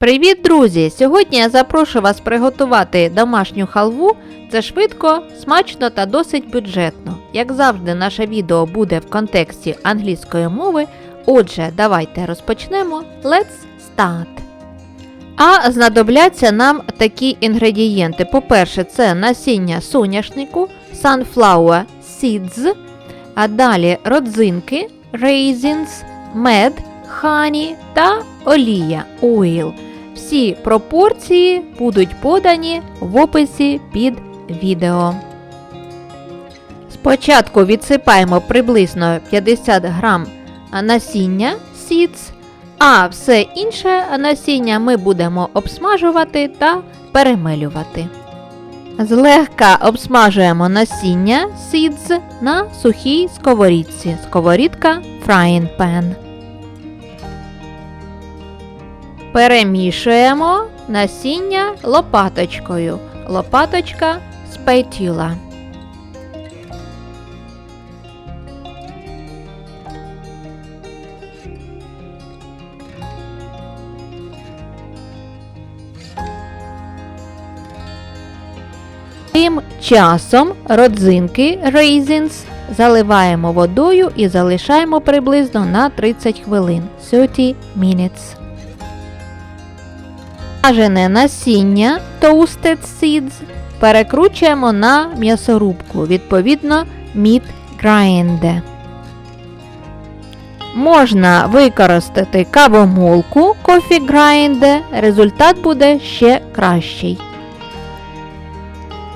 Привіт, друзі! Сьогодні я запрошую вас приготувати домашню халву. Це швидко, смачно та досить бюджетно. Як завжди, наше відео буде в контексті англійської мови. Отже, давайте розпочнемо. Let's start! А знадобляться нам такі інгредієнти. По-перше, це насіння соняшнику, sunflower seeds, а далі родзинки, raisins, мед, хані та олія oil. Всі пропорції будуть подані в описі під відео. Спочатку відсипаємо приблизно 50 грам насіння seeds, а все інше насіння ми будемо обсмажувати та перемелювати. Злегка обсмажуємо насіння seeds на сухій сковорідці. Сковорідка frying pan. Перемішуємо насіння лопаточкою. Лопаточка спейтюла. Тим часом родзинки raisins заливаємо водою і залишаємо приблизно на 30 хвилин 30 minutes. Смажене насіння Toasted Seeds перекручуємо на м'ясорубку, відповідно Meat Grinder. Можна використати кавомолку Coffee Grinder, результат буде ще кращий.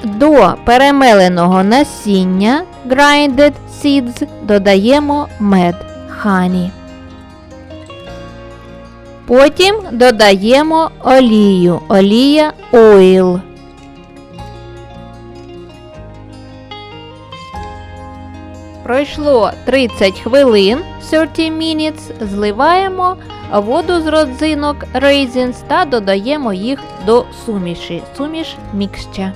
До перемеленого насіння Grinded Seeds додаємо мед Honey. Потім додаємо олію, олія oil. Пройшло 30 хвилин 30 minutes, зливаємо воду з родзинок raisins та додаємо їх до суміші. Суміш mixture.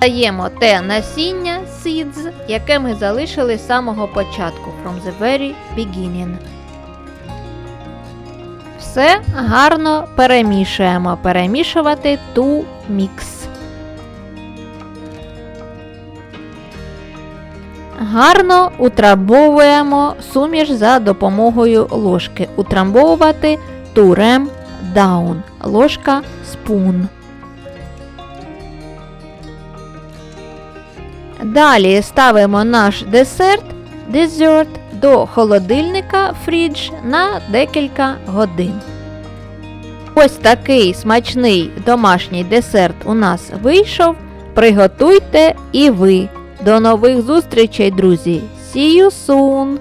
Даємо те насіння seeds, яке ми залишили з самого початку from the very beginning. Все гарно перемішуємо. Перемішувати ту мікс. Гарно утрамбовуємо суміш за допомогою ложки. Утрамбовувати турем down. Ложка спун. Далі ставимо наш десерт dessert до холодильника фрідж на декілька годин. Ось такий смачний домашній десерт у нас вийшов. Приготуйте і ви. До нових зустрічей, друзі! See you soon!